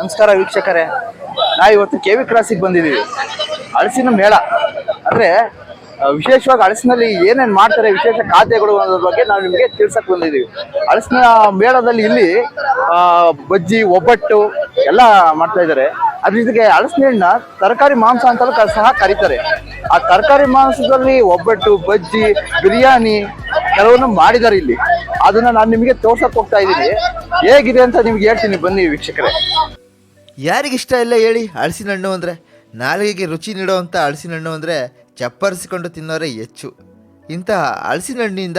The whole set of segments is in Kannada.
ನಮಸ್ಕಾರ ವೀಕ್ಷಕರೇ. ನಾ ಇವತ್ತು ಕೆ ವಿ ಕ್ರಾಸಿಗೆ ಬಂದಿದ್ದೀವಿ. ಹಳಸಿನ ಮೇಳ. ಅಂದರೆ ವಿಶೇಷವಾಗಿ ಹಳಸಿನಲ್ಲಿ ಏನೇನು ಮಾಡ್ತಾರೆ, ವಿಶೇಷ ಖಾದ್ಯಗಳು ಅನ್ನೋದ್ರ ಬಗ್ಗೆ ನಾವು ನಿಮಗೆ ತಿಳ್ಸಕ್ಕೆ ಬಂದಿದ್ದೀವಿ. ಹಳಸಿನ ಮೇಳದಲ್ಲಿ ಇಲ್ಲಿ ಬಜ್ಜಿ, ಒಬ್ಬಟ್ಟು ಎಲ್ಲ ಮಾಡ್ತಾ ಇದ್ದಾರೆ. ಅದ್ರ ಜೊತೆಗೆ ಹಳಸಿನ ತರಕಾರಿ ಮಾಂಸ ಅಂತಲೂ ಸಹ ಕರೀತಾರೆ. ಆ ತರಕಾರಿ ಮಾಂಸದಲ್ಲಿ ಒಬ್ಬಟ್ಟು, ಬಜ್ಜಿ, ಬಿರಿಯಾನಿ ಕೆಲವನ್ನು ಮಾಡಿದ್ದಾರೆ ಇಲ್ಲಿ. ಅದನ್ನ ನಾನು ನಿಮಗೆ ತೋರ್ಸಕ್ಕೆ ಹೋಗ್ತಾ ಇದ್ದೀನಿ. ಹೇಗಿದೆ ಅಂತ ನಿಮ್ಗೆ ಹೇಳ್ತೀನಿ. ಬನ್ನಿ ವೀಕ್ಷಕರೇ. ಯಾರಿಗಿಷ್ಟ ಇಲ್ಲ ಹೇಳಿ? ಹಳಸಿನ ಹಣ್ಣು ಅಂದರೆ? ನಾಲಿಗೆಗೆ ರುಚಿ ನೀಡುವಂಥ ಹಳಸಿನ ಹಣ್ಣು ಅಂದರೆ ಚಪ್ಪರಿಸಿಕೊಂಡು ತಿನ್ನೋರೇ ಹೆಚ್ಚು. ಇಂತಹ ಹಳಸಿನ ಹಣ್ಣಿನಿಂದ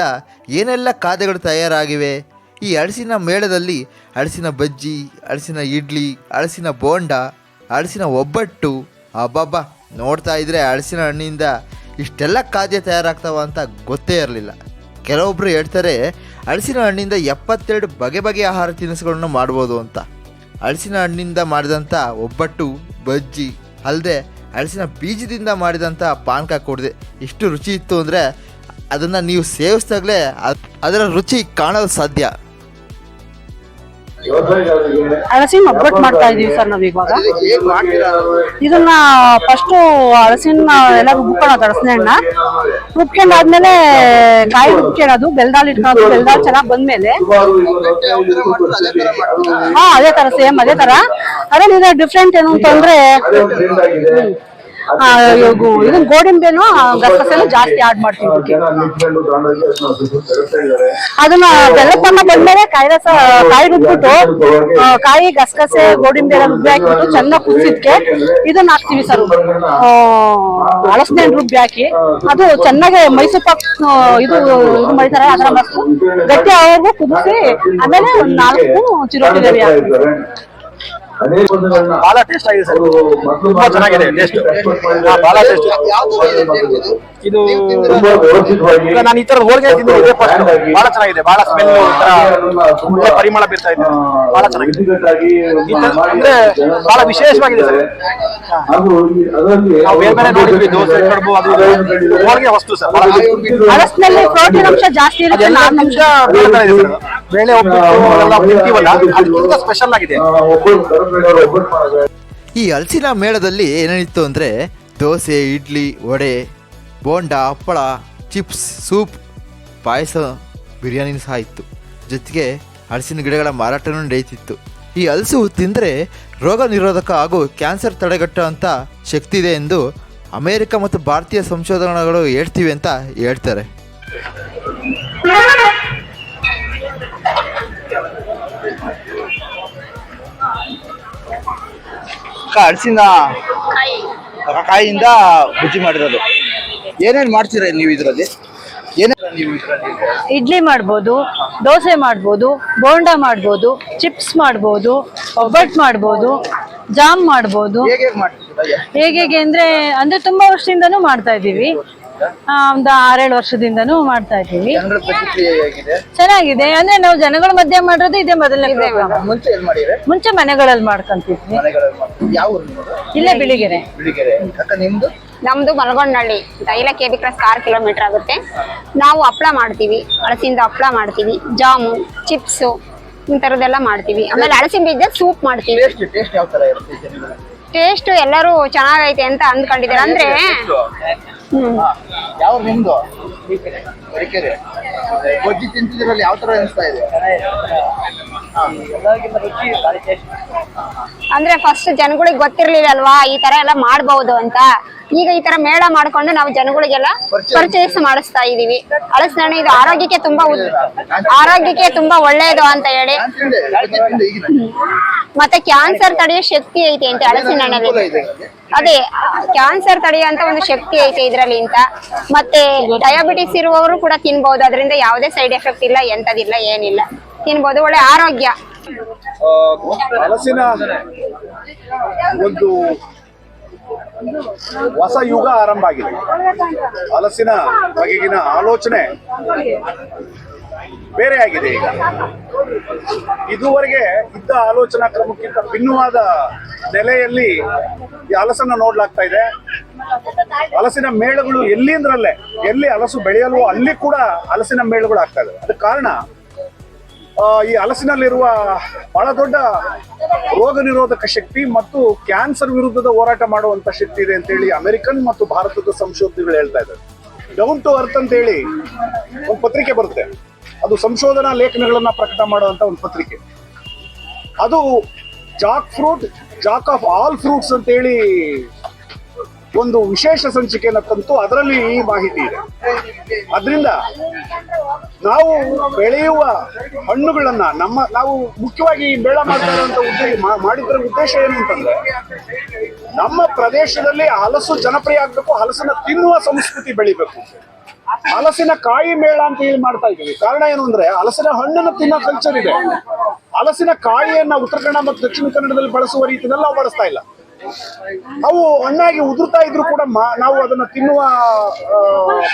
ಏನೆಲ್ಲ ಖಾದ್ಯಗಳು ತಯಾರಾಗಿವೆ? ಈ ಹಳಸಿನ ಮೇಳದಲ್ಲಿ ಹಳಸಿನ ಬಜ್ಜಿ ಹಳಸಿನ ಇಡ್ಲಿ ಹಳಸಿನ ಬೋಂಡ ಹಳಸಿನ ಒಬ್ಬಟ್ಟು, ಅಬ್ಬಬ್ಬ, ನೋಡ್ತಾ ಇದ್ರೆ ಹಳಸಿನ ಹಣ್ಣಿಂದ ಇಷ್ಟೆಲ್ಲ ಖಾದ್ಯ ತಯಾರಾಗ್ತಾವ ಅಂತ ಗೊತ್ತೇ ಇರಲಿಲ್ಲ. ಕೆಲವೊಬ್ಬರು ಹೇಳ್ತಾರೆ ಹಳಸಿನ ಹಣ್ಣಿಂದ ಎಪ್ಪತ್ತೆರಡು ಬಗೆ ಬಗೆ ಆಹಾರ ತಿನಿಸುಗಳನ್ನು ಮಾಡ್ಬೋದು ಅಂತ. ಹಲಸಿನ ಹಣ್ಣಿಂದ ಮಾಡಿದಂಥ ಒಬ್ಬಟ್ಟು, ಬಜ್ಜಿ ಅಲ್ಲದೆ ಹಲಸಿನ ಬೀಜದಿಂದ ಮಾಡಿದಂಥ ಪಾನಕ ಕೊಡಿದೆ. ಇಷ್ಟು ರುಚಿ ಇತ್ತು ಅಂದರೆ ಅದನ್ನು ನೀವು ಸೇವಿಸಿದಾಗಲೇ ಅದರ ರುಚಿ ಕಾಣಲು ಸಾಧ್ಯ. ಹಲಸಿನ ಒಬ್ಬಟ್ಟು ಮಾಡ್ತಾ ಇದೀವಿ ಸರ್ ನಾವ್ ಇವಾಗ. ಇದನ್ನ ಫಸ್ಟ್ ಹಲಸಿನ ಎಲ್ಲ ರುಬ್ಕೊಳ್ಳೋದು ಹಲಸಿನ ಹಣ್ಣ ರುಬ್ಕೊಂಡಾದ್ಮೇಲೆ ಕಾಯಿ ರುಬ್ಕೊಳ್ಳೋದು ಬೆಲ್ದಾಲ್ ಇಟ್ಕೊಳ್ಳೋದು ಬೆಲ್ದಾಲ್ ಚೆನ್ನಾಗ್ ಬಂದ್ಮೇಲೆ. ಹಾ, ಅದೇ ತರ ಸೇಮ್ ಅದೇ ತರ. ಅದ್ರಲ್ಲಿ ಡಿಫ್ರೆಂಟ್ ಏನು ಅಂತಂದ್ರೆ ಇದನ್ನ ಗೋಡಂಬಿನೂ ಗಸಗಸೆನೂ ಜಾಸ್ತಿ ಆಡ್ ಮಾಡ್ತೀವಿ ಇದಕ್ಕೆ. ಅದನ್ನ ಬೆಲ್ಲ ತಮ್ಮ ಬಂದ್ಮೇಲೆ ಕಾಯಿ ರಸ ಕಾಯಿ ರುಬ್ಬಿಟ್ಟು ಆ, ಕಾಯಿ ಗಸಗಸೆ ಗೋಡಂಬಿ ಎಲ್ಲ ರುಬ್ಬಿ ಹಾಕಿಬಿಟ್ಟು ಚೆನ್ನಾಗಿ ಕುದಿಸಿದ್ಕೆ ಇದನ್ನ ಹಾಕ್ತಿವಿ ಸರ್. ಹಳಸನೆ ಹಣ್ಣು ರುಬ್ಬಿ ಹಾಕಿ ಅದು ಚೆನ್ನಾಗಿ ಮೈಸೂರು ಪಾಕ್ ಆ, ಇದು ಇದು ಮಾಡಿತಾರೆ ಅದರ ಮಸ್ತು. ಗಟ್ಟಿ ಆಗೋವರೆಗೂ ಕುದಿಸಿ ಆಮೇಲೆ ಒಂದ್ ನಾಲ್ಕು ಚಿರೋಟಿ ರವಿ ಹಾಕ್ತೀವಿ. ಬಹಳ ಟೇಸ್ಟ್ ಆಗಿದೆ ಸರ್. ತುಂಬಾ ಚೆನ್ನಾಗಿದೆ ಟೇಸ್ಟ್ ಬಹಳ ಟೇಸ್ಟ್ ಇದು ಈಗ ನಾನು ಈ ತರದ ಹೋಳಿಗೆ ತಿಂದು ಇದೇ ಫಸ್ಟ್ ಬಹಳ ಚೆನ್ನಾಗಿದೆ. ಬಹಳ ಸ್ಮೆಲ್ ಒಳ್ಳೆ ಪರಿಮಳ ಬೀರ್ತಾ ಇದೆ. ಬಹಳ ಚೆನ್ನಾಗಿದೆ. ಅಂದ್ರೆ ಬಹಳ ವಿಶೇಷವಾಗಿದೆ ಸರ್. ನಾವು ಬೇರೆ ಬೇರೆ ನೋಡಿದ್ವಿ ದೋಸೆ ಕಡುಬು ಅದು ಇದು. ಹೋಳಿಗೆ ವಸ್ತು ಸರ್. ಬಹಳ ಪ್ರೋಟೀನ್ ಅಂಶ ಜಾಸ್ತಿ ಇರುತ್ತೆ ಅದೆಲ್ಲ ನಾನ್ ನಿಮಿಷ ಬೀಳ್ತಾ ಇದೆ ಸರ್. ಬೇಳೆ ಒಬ್ಬಟ್ಟು ಎಲ್ಲ ತಿಂತೀವಲ್ಲ ಅದಕ್ಕಿಂತ ಸ್ಪೆಷಲ್ ಆಗಿದೆ. ಈ ಹಲಸಿನ ಮೇಳದಲ್ಲಿ ಏನೇನಿತ್ತು ಅಂದ್ರೆ ದೋಸೆ ಇಡ್ಲಿ ವಡೆ ಬೋಂಡ, ಹಪ್ಪಳ, ಚಿಪ್ಸ್, ಸೂಪ್, ಪಾಯಸ ಬಿರಿಯಾನಿ ಸಹ ಇತ್ತು. ಜೊತೆಗೆ ಹಲಸಿನ ಗಿಡಗಳ ಮಾರಾಟನೂ ನಡೆಯುತ್ತಿತ್ತು. ಈ ಹಲಸು ತಿಂದರೆ ರೋಗ ನಿರೋಧಕ ಹಾಗೂ ಕ್ಯಾನ್ಸರ್ ತಡೆಗಟ್ಟುವಂಥ ಶಕ್ತಿ ಇದೆ ಎಂದು ಅಮೇರಿಕ ಮತ್ತು ಭಾರತೀಯ ಸಂಶೋಧನೆಗಳು ಹೇಳ್ತೀವಿ ಅಂತ ಹೇಳ್ತಾರೆ. ಹಲಸಿನ ಕಾಯಿಂದ ಬುಜ್ಜಿ ಮಾಡಿರೋದು. ಏನೇನ್ ಮಾಡ್ತೀರ ನೀವು ಇದರಲ್ಲಿ? ಏನೇನು ನೀವು ಇದರಲ್ಲಿ? ಇಡ್ಲಿ ಮಾಡ್ಬೋದು ದೋಸೆ ಮಾಡ್ಬೋದು ಬೋಂಡ ಮಾಡ್ಬೋದು ಚಿಪ್ಸ್ ಮಾಡ್ಬೋದು ಒಬ್ಬಟ್ಟು ಮಾಡ್ಬೋದು ಜಾಮ್ ಮಾಡ್ಬೋದು. ಹೇಗೆ ಹೇಗೆ ಮಾಡ್ತೀರಾ ಹೇಗೆ ಹೇಗೆ ಅಂದ್ರೆ ಅಂದ್ರೆ ತುಂಬಾ ವರ್ಷದಿಂದನೂ ಮಾಡ್ತಾ ಇದ್ದೀವಿ. ಆ, ಒಂದು ಆರೇಳು ವರ್ಷದಿಂದನೂ ಮಾಡ್ತಾ ಇದ್ದೀವಿ. ಜನಗಳ ಪ್ರತಿಕ್ರಿಯೆ ಹೇಗಿದೆ? ಚೆನ್ನಾಗಿದೆ. ಅಂದ್ರೆ ನಾವು ಜನಗಳ ಮಧ್ಯೆ ಮಾಡೋದು ಇದೇ ಮೊದಲನೇ program. ಮುಂಚೆ ಏನ್ ಮಾಡಿದ್ರೆ? ಮುಂಚೆ ಮನೆಗಳಲ್ಲಿ ಮಾಡ್ಕೊಂತಿದ್ವಿ. ಮನೆಗಳಲ್ಲಿ ಮಾಡ್ತೀವಿ ಯಾವ ಊರು ನಿಮ್ಮದು? ಇಲ್ಲೇ ಬಿಳಿಗೆರೆ. ಬಿಳಿಗೆರೆ. ಅಕ್ಕ ನಿಮ್ದು? ನಮ್ದು ಮಲಗೊಂಡಳ್ಳಿ ತೈಲ ಕೆ ಬಿ ಕ್ರಾಸ್ ಆರು ಕಿಲೋಮೀಟರ್ ಆಗುತ್ತೆ. ನಾವು ಹಪ್ಳ ಮಾಡ್ತೀವಿ. ಹಳಸಿಂದ ಹಪ್ಳ ಮಾಡ್ತೀವಿ. ಜಾಮು ಚಿಪ್ಸು ಇಂಥರದ್ದೆಲ್ಲ ಮಾಡ್ತೀವಿ. ಆಮೇಲೆ ಹಳಸಿನ ಬೀಜ ಸೂಪ್ ಮಾಡ್ತೀವಿ. ಟೇಸ್ಟ್ ಎಲ್ಲರೂ ಚೆನ್ನಾಗೈತೆ ಅಂತ ಅಂದ್ಕೊಂಡಿದ್ದಾರೆ. ಅಂದ್ರೆ ಹ್ಮ್. ಬಜ್ಜಿ ತಿಂತಿದ್ರಲ್ಲಿ ಯಾವ ತರ ಅನಿಸ್ತಾ ಇದೆ? ಅಂದ್ರೆ ಫಸ್ಟ್ ಜನಗಳಿಗೆ ಗೊತ್ತಿರ್ಲಿಲ್ಲ ಅಲ್ವಾ? ಈ ತರ ಎಲ್ಲ ಮಾಡಬಹುದು ಅಂತ. ಈಗ ಈ ತರ ಮೇಳ ಮಾಡ್ಕೊಂಡು ನಾವು ಜನಗಳಿಗೆಲ್ಲ ಪರ್ಚೇಸ್ ಮಾಡಿಸ್ತಾ ಇದೀವಿ. ಹಳಸಿನ ಇದು ಆರೋಗ್ಯಕ್ಕೆ ತುಂಬಾ ಆರೋಗ್ಯಕ್ಕೆ ತುಂಬಾ ಒಳ್ಳೆಯದು ಅಂತ ಹೇಳಿ. ಮತ್ತೆ ಕ್ಯಾನ್ಸರ್ ತಡೆಯೋ ಶಕ್ತಿ ಐತೆ ಅಂತ ಹಣ್ಣಲ್ಲಿ ಅದೇ ಕ್ಯಾನ್ಸರ್ ತಡೆಯುವಂತ ಒಂದು ಶಕ್ತಿ ಐತೆ ಇದ್ರಲ್ಲಿ ಅಂತ. ಮತ್ತೆ ಡಯಾಬಿಟಿಸ್ ಇರುವವರು ಕೂಡ ತಿನ್ಬಹುದು ಅದರಿಂದ ಯಾವುದೇ ಸೈಡ್ ಎಫೆಕ್ಟ್ ಇಲ್ಲ ಎಂತದಿಲ್ಲ ಏನಿಲ್ಲ. ತಿನ್ಬಹುದು ಒಳ್ಳೆ ಆರೋಗ್ಯ. ಹಲಸಿನ ಒಂದು ಹೊಸ ಯುಗ ಆರಂಭ ಆಗಿದೆ. ಹಲಸಿನ ಬಗೆಗಿನ ಆಲೋಚನೆ ಬೇರೆ ಆಗಿದೆ ಈಗ. ಇದುವರೆಗೆ ಇದ್ದ ಆಲೋಚನಾ ಕ್ರಮಕ್ಕಿಂತ ಭಿನ್ನವಾದ ನೆಲೆಯಲ್ಲಿ ಈ ಹಲಸನ್ನ ನೋಡ್ಲಾಗ್ತಾ ಇದೆ. ಹಲಸಿನ ಮೇಳಗಳು ಎಲ್ಲಿ ಅಂದ್ರಲ್ಲೇ? ಎಲ್ಲಿ ಹಲಸು ಬೆಳೆಯಲ್ವೋ ಅಲ್ಲಿ ಕೂಡ ಹಲಸಿನ ಮೇಳಗಳು ಆಗ್ತಾ ಇದೆ ಅದಕ್ಕೆ ಕಾರಣ ಈ ಹಲಸಿನಲ್ಲಿರುವ ಬಹಳ ದೊಡ್ಡ ರೋಗ ನಿರೋಧಕ ಶಕ್ತಿ ಮತ್ತು ಕ್ಯಾನ್ಸರ್ ವಿರುದ್ಧದ ಹೋರಾಟ ಮಾಡುವಂತ ಶಕ್ತಿ ಇದೆ ಅಂತ ಹೇಳಿ ಅಮೆರಿಕನ್ ಮತ್ತು ಭಾರತದ ಸಂಶೋಧನೆಗಳು ಹೇಳ್ತಾ ಇದ್ದಾರೆ ಡೌನ್ ಟು ಅರ್ತ್ ಅಂತ ಹೇಳಿ ಒಂದು ಪತ್ರಿಕೆ ಬರುತ್ತೆ. ಅದು ಸಂಶೋಧನಾ ಲೇಖನಗಳನ್ನ ಪ್ರಕಟ ಮಾಡುವಂತ ಒಂದು ಪತ್ರಿಕೆ. ಅದು jackfruit, jack of all fruits ಅಂತ ಹೇಳಿ ಒಂದು ವಿಶೇಷ ಸಂಚಿಕೆಯನ್ನು ತಂತು ಅದರಲ್ಲಿ ಈ ಮಾಹಿತಿ ಇದೆ. ಅದರಿಂದ ನಾವು ಬೆಳೆಯುವ ಹಣ್ಣುಗಳನ್ನ ನಮ್ಮ ನಾವು ಮುಖ್ಯವಾಗಿ ಮೇಳ ಮಾಡ್ತಾ ಉದ್ದೇಶ ಮಾಡಿದ್ರ ಉದ್ದೇಶ ಏನು ಅಂತಂದ್ರೆ ನಮ್ಮ ಪ್ರದೇಶದಲ್ಲಿ ಹಲಸು ಜನಪ್ರಿಯ ಆಗ್ಬೇಕು ಹಲಸಿನ ತಿನ್ನುವ ಸಂಸ್ಕೃತಿ ಬೆಳಿಬೇಕು. ಹಲಸಿನ ಕಾಯಿ ಮೇಳ ಅಂತ ಹೇಳಿ ಮಾಡ್ತಾ ಇದ್ದೀವಿ. ಕಾರಣ ಏನು ಅಂದ್ರೆ ಹಲಸಿನ ಹಣ್ಣನ್ನು ತಿನ್ನೋ ಕಲ್ಚರ್ ಇದೆ. ಹಲಸಿನ ಕಾಯಿಯನ್ನ ಉತ್ತರ ಕನ್ನಡ ಮತ್ತು ದಕ್ಷಿಣ ಕನ್ನಡದಲ್ಲಿ ಬಳಸುವ ರೀತಿಯಲ್ಲಿ ನಾವು ಬಳಸ್ತಾ ಇಲ್ಲ. ಅವು ಹಣ್ಣಾಗಿ ಉದುರ್ತಾ ಇದ್ರು ಕೂಡ ನಾವು ಅದನ್ನ ತಿನ್ನುವ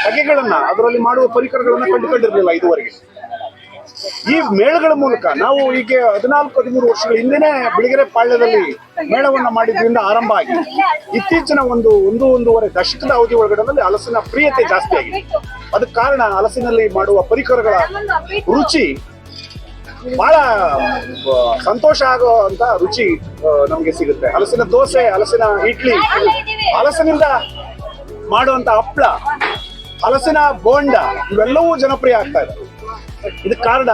ಬಗೆಗಳನ್ನ, ಅದರಲ್ಲಿ ಮಾಡುವ ಪರಿಕರಗಳನ್ನ ಕಂಡುಕೊಂಡಿರ್ಲಿಲ್ಲ ಇದುವರೆಗೆ. ಈ ಮೇಳಗಳ ಮೂಲಕ ನಾವು ಈಗ ಹದಿನಾಲ್ಕು, ಹದಿಮೂರು ವರ್ಷಗಳ ಹಿಂದೆನೆ ಬಿಳಿಗೆರೆ ಪಾಳ್ಯದಲ್ಲಿ ಮೇಳವನ್ನ ಮಾಡಿದ್ರಿಂದ ಆರಂಭ ಆಗಿ, ಇತ್ತೀಚಿನ ಒಂದು ಒಂದು, ಒಂದೂವರೆ ದಶಕದ ಅವಧಿ ಒಳಗಡೆ ಹಲಸಿನ ಪ್ರಿಯತೆ ಜಾಸ್ತಿ ಆಗಿದೆ. ಅದಕ್ಕೆ ಕಾರಣ ಹಲಸಿನಲ್ಲಿ ಮಾಡುವ ಪರಿಕರಗಳ ರುಚಿ ಬಹಳ ಸಂತೋಷ ಆಗೋ ಅಂತ ರುಚಿ ನಮಗೆ ಸಿಗುತ್ತೆ. ಹಲಸಿನ ದೋಸೆ, ಹಲಸಿನ ಇಡ್ಲಿ, ಹಲಸಿನಿಂದ ಮಾಡುವಂತ ಹಪ್ಪಳ ಹಲಸಿನ ಬೋಂಡ, ಇವೆಲ್ಲವೂ ಜನಪ್ರಿಯ ಆಗ್ತಾ ಇದೆ ಇದಕ್ಕೆ ಕಾರಣ,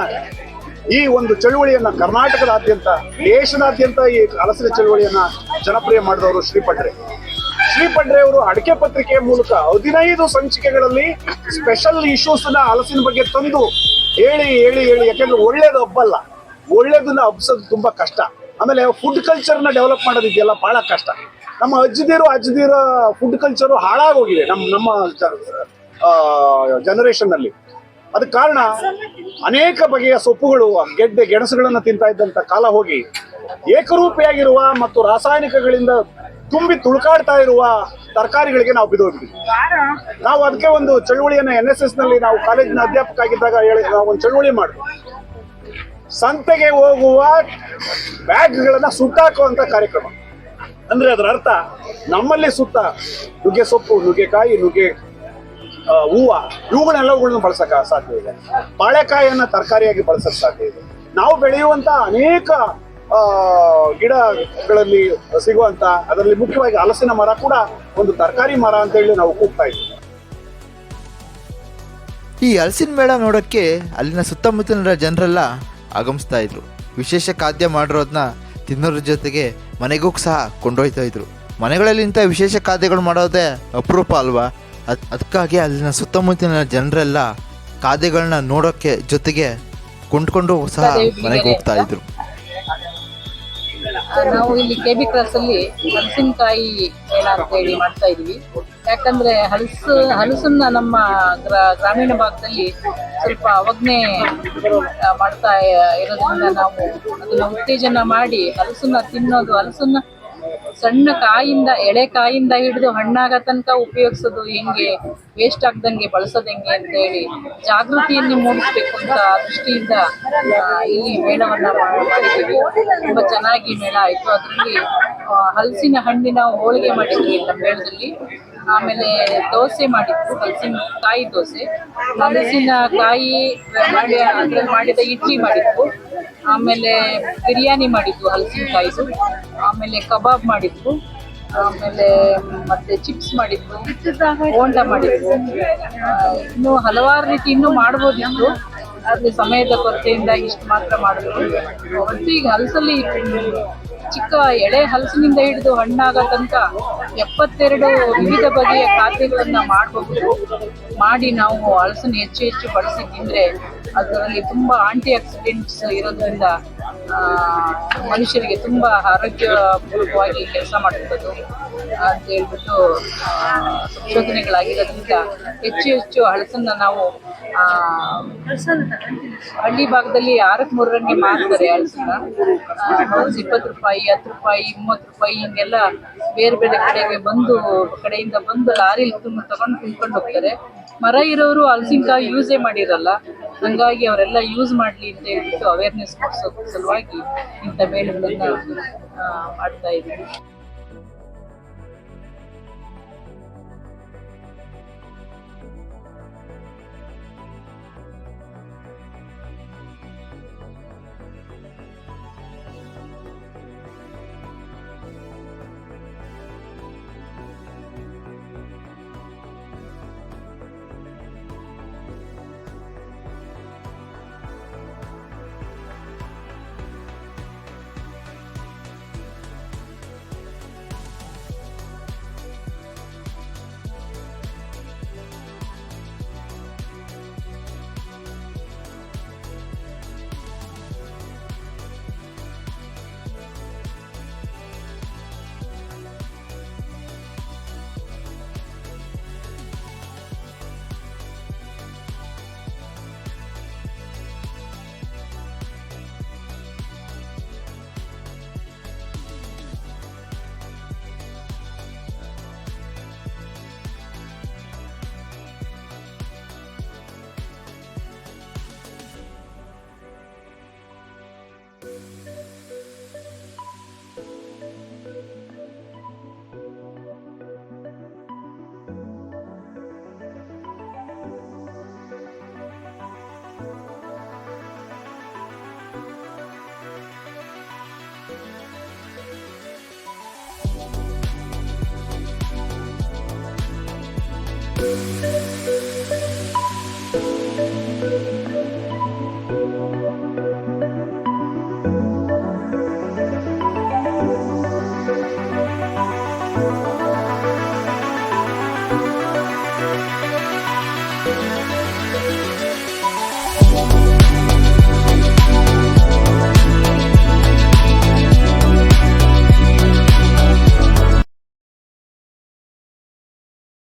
ಈ ಒಂದು ಚಳುವಳಿಯನ್ನ ಕರ್ನಾಟಕದಾದ್ಯಂತ, ದೇಶದಾದ್ಯಂತ ಈ ಹಲಸಿನ ಚಳುವಳಿಯನ್ನ ಜನಪ್ರಿಯ ಮಾಡಿದವರು ಶ್ರೀಪಟ್ರೆ. ಶ್ರೀಪಟ್ರೆ ಅವರು ಅಡಿಕೆ ಪತ್ರಿಕೆಯ ಮೂಲಕ ಹದಿನೈದು ಸಂಚಿಕೆಗಳಲ್ಲಿ ಸ್ಪೆಷಲ್ ಇಶ್ಯೂಸ್ನ ಹಲಸಿನ ಬಗ್ಗೆ ತಂದು ಹೇಳಿ ಹೇಳಿ ಹೇಳಿ. ಯಾಕೆಂದ್ರೆ ಒಳ್ಳೇದು ಹಬ್ಬಲ್ಲ. ಒಳ್ಳೇದನ್ನ ಹಬ್ಸೋದು ತುಂಬಾ ಕಷ್ಟ. ಆಮೇಲೆ ಫುಡ್ ಕಲ್ಚರ್ನ ಡೆವಲಪ್ ಮಾಡೋದಿದೆಯಲ್ಲ, ಬಹಳ ಕಷ್ಟ. ನಮ್ಮ ಅಜ್ಜಿದಿರು, ಅಜ್ಜದಿರ ಫುಡ್ ಕಲ್ಚರು ಹಾಳಾಗೋಗಿದೆ ನಮ್ಮ ನಮ್ಮ ಜನರೇಷನ್ ಅಲ್ಲಿ. ಅದಕ್ಕೆ ಕಾರಣ ಅನೇಕ ಬಗೆಯ ಸೊಪ್ಪುಗಳು, ಗೆಡ್ಡೆ, ಗೆಣಸುಗಳನ್ನ ತಿಂತಾ ಇದ್ದಂತ ಕಾಲ ಹೋಗಿ ಏಕರೂಪಿಯಾಗಿರುವ ಮತ್ತು ರಾಸಾಯನಿಕಗಳಿಂದ ತುಂಬಿ ತುಳುಕಾಡ್ತಾ ಇರುವ ತರಕಾರಿಗಳಿಗೆ ನಾವು ಬಿದ್ದೋಗ್ಬಿಟ್ಟಿದ್ವಿ ನಾವು ಅದಕ್ಕೆ ಒಂದು ಚಳುವಳಿಯನ್ನು ಎನ್ ಎಸ್ ಎಸ್ನಲ್ಲಿ ನಾವು ಕಾಲೇಜಿನ ಅಧ್ಯಾಪಕ ಆಗಿದ್ದಾಗ ಹೇಳಿ ನಾವು ಒಂದು ಚಳುವಳಿ ಮಾಡಿದ್ವಿ ಸಂತೆಗೆ ಹೋಗುವ ಬ್ಯಾಗ್ಗಳನ್ನ ಸುಟ್ಟಾಕುವಂತ ಕಾರ್ಯಕ್ರಮ. ಅಂದ್ರೆ ಅದರ ಅರ್ಥ ನಮ್ಮಲ್ಲಿ ಸುತ್ತ ನುಗ್ಗೆ ಸೊಪ್ಪು ನುಗ್ಗೆಕಾಯಿ ನುಗ್ಗೆ ಹೂವು ಇವುಗಳನ್ನೆಲ್ಲವುಗಳನ್ನ ಬಳಸಕ ಸಾಧ್ಯ ಇದೆ. ಬಾಳೆಕಾಯಿಯನ್ನ ತರಕಾರಿಯಾಗಿ ಬಳಸಕ್ ಸಾಧ್ಯ ಇದೆ. ನಾವು ಬೆಳೆಯುವಂತ ಅನೇಕ ಗಿಡಗಳಲ್ಲಿ ಸಿಗುವಂತ ಅದರಲ್ಲಿ ಮುಖ್ಯವಾಗಿ ಹಲಸಿನ ಮರ ಕೂಡ ಒಂದು ತರಕಾರಿ ಮರ ಅಂತ ಹೇಳಿ ನಾವು ಕೂಗ್ತಾ ಇದ್ದೀವಿ. ಈ ಹಲಸಿನ ಮೇಳ ನೋಡೋಕ್ಕೆ ಅಲ್ಲಿನ ಸುತ್ತಮುತ್ತಲಿನ ಜನರೆಲ್ಲ ಆಗಮಿಸ್ತಾ ಇದ್ರು. ವಿಶೇಷ ಖಾದ್ಯ ಮಾಡಿರೋದನ್ನ ತಿನ್ನೋದ್ರ ಜೊತೆಗೆ ಮನೆಗೂ ಸಹ ಕೊಂಡೊಯ್ತಾ ಇದ್ರು. ಮನೆಗಳಲ್ಲಿ ಇಂಥ ವಿಶೇಷ ಖಾದ್ಯಗಳು ಮಾಡೋದೇ ಅಪರೂಪ ಅಲ್ವಾ? ಅದ್, ಅದಕ್ಕಾಗಿ ಅಲ್ಲಿನ ಸುತ್ತಮುತ್ತಲಿನ ಜನರೆಲ್ಲ ಖಾದ್ಯಗಳನ್ನ ನೋಡೋಕ್ಕೆ ಜೊತೆಗೆ ಕೊಂಡ್ಕೊಂಡು ಸಹ ಮನೆಗೆ ಹೋಗ್ತಾ ಇದ್ರು. ನಾವು ಇಲ್ಲಿ ಕೆ ಬಿ ಕ್ರಾಸ್ ಅಲ್ಲಿ ಹಲಸಿನಕಾಯಿ ಮೇಳ ಅಂತ ಹೇಳಿ ಮಾಡ್ತಾ ಇದೀವಿ ಯಾಕಂದ್ರೆ ಹಲಸು, ಹಲಸನ್ನ ನಮ್ಮ ಗ್ರಾ- ಗ್ರಾಮೀಣ ಭಾಗದಲ್ಲಿ ಸ್ವಲ್ಪ ಅವಜ್ಞೆ ಮಾಡ್ತಾ ಇರೋದ್ರಿಂದ ನಾವು ಅದನ್ನ ಉತ್ತೇಜನ ಮಾಡಿ ಹಲಸನ್ನ ತಿನ್ನೋದು, ಹಲಸನ್ನ ಸಣ್ಣ ಕಾಯಿಂದ, ಎಳೆ ಕಾಯಿಂದ ಹಿಡಿದು ಹಣ್ಣಾಗ ತನಕ ಉಪಯೋಗಿಸೋದು ಹೆಂಗೆ? ವೇಸ್ಟ್ ಆಗ್ದಂಗೆ ಬಳಸೋದು ಹೆಂಗೆ ಅಂತ ಹೇಳಿ ಜಾಗೃತಿಯನ್ನು ಮೂಡಿಸ್ಬೇಕು ಅಂತ ದೃಷ್ಟಿಯಿಂದ ಇಲ್ಲಿ ಮೇಳವನ್ನ ಮಾಡಿದ್ದೀವಿ. ತುಂಬಾ ಚೆನ್ನಾಗಿ ಮೇಳ ಆಯ್ತು. ಅದರಲ್ಲಿ ಹಲಸಿನ ಹಣ್ಣಿನ ಹೋಳಿಗೆ ಮಾಡಿದ್ವಿ ನಮ್ಮ ಮೇಳದಲ್ಲಿ. ಆಮೇಲೆ ದೋಸೆ ಮಾಡಿದ್ರು ಹಲಸಿನ ಕಾಯಿ ದೋಸೆ. ಹಲಸಿನ ಕಾಯಿ ಮಾಡಿ, ಅದ್ರಲ್ಲಿ ಮಾಡಿದ ಇಡ್ಲಿ ಮಾಡಿದ್ವು. ಆಮೇಲೆ ಬಿರಿಯಾನಿ ಮಾಡಿದ್ವು ಹಲಸಿನಕಾಯಿದು ಆಮೇಲೆ ಕಬಾಬ್ ಮಾಡಿದ್ವು. ಆಮೇಲೆ ಮತ್ತೆ ಚಿಪ್ಸ್ ಮಾಡಿದ್ವು ಹೋಂಡ ಮಾಡಿದ್ವು. ಇನ್ನು ಹಲವಾರು ರೀತಿ ಇನ್ನೂ ಮಾಡ್ಬೋದಿತ್ತು. ಆದ್ರೆ ಸಮಯದ ಕೊರತೆಯಿಂದ ಇಷ್ಟು ಮಾತ್ರ ಮಾಡಿದ್ರು ಒಟ್ಟು ಈಗ ಹಲಸಲ್ಲಿ ಚಿಕ್ಕ ಎಳೆ ಹಲಸಿನಿಂದ ಹಿಡಿದು ಹಣ್ಣಾಗ ತನಕ ಎಪ್ಪತ್ತೆರಡು ವಿವಿಧ ಬಗೆಯ ಖಾದ್ಯಗಳನ್ನ ಮಾಡಬಹುದು ಮಾಡಿ ನಾವು ಹಲಸನ್ನು ಹೆಚ್ಚು ಹೆಚ್ಚು ಬಳಸಿ ತಿಂದ್ರೆ ಅದರಲ್ಲಿ ತುಂಬಾ ಆಂಟಿ ಆಕ್ಸಿಡೆಂಟ್ಸ್ ಇರೋದ್ರಿಂದ ಮನುಷ್ಯರಿಗೆ ತುಂಬಾ ಆರೋಗ್ಯಪೂರ್ವಕವಾಗಿ ಕೆಲಸ ಮಾಡುವಂಥದ್ದು ಅಂತ ಹೇಳ್ಬಿಟ್ಟು ಸಂಶೋಧನೆಗಳಾಗಿರೋದ್ರಿಂದ ಹೆಚ್ಚು ಹೆಚ್ಚು ಹಳಸನ್ನು ನಾವು ಹಳ್ಳಿ ಭಾಗದಲ್ಲಿ ಆರಕ್ಕೆ ಮೂರರಂಗೆ ಮಾರ್ತಾರೆ ಹಳಸನ್ನ ಇಪ್ಪತ್ತು ರೂಪಾಯಿ, ಹತ್ತು ರೂಪಾಯಿ, ಮೂವತ್ತು ರೂಪಾಯಿ ಹಿಂಗೆಲ್ಲ ಬೇರೆ ಬೇರೆ ಕಡೆಗೆ ಬಂದು, ಕಡೆಯಿಂದ ಬಂದು ಲಾರಿಲಿ ತುಂಬ ತಗೊಂಡು ತಿನ್ಕೊಂಡು ಹೋಗ್ತಾರೆ. ಮರ ಇರೋರು ಹಲಸಿನಕಾಯಿ ಯೂಸೇ ಮಾಡಿರಲ್ಲ. ಹಂಗಾಗಿ ಅವರೆಲ್ಲ ಯೂಸ್ ಮಾಡಲಿ ಅಂತ ಹೇಳ್ಬಿಟ್ಟು ಅವೇರ್ನೆಸ್ ಕೊಡಿಸೋ ಸಲುವಾಗಿ ಇಂಥ ಮೇಳಗಳನ್ನು ಮಾಡ್ತಾ ಇದ್ದೀವಿ.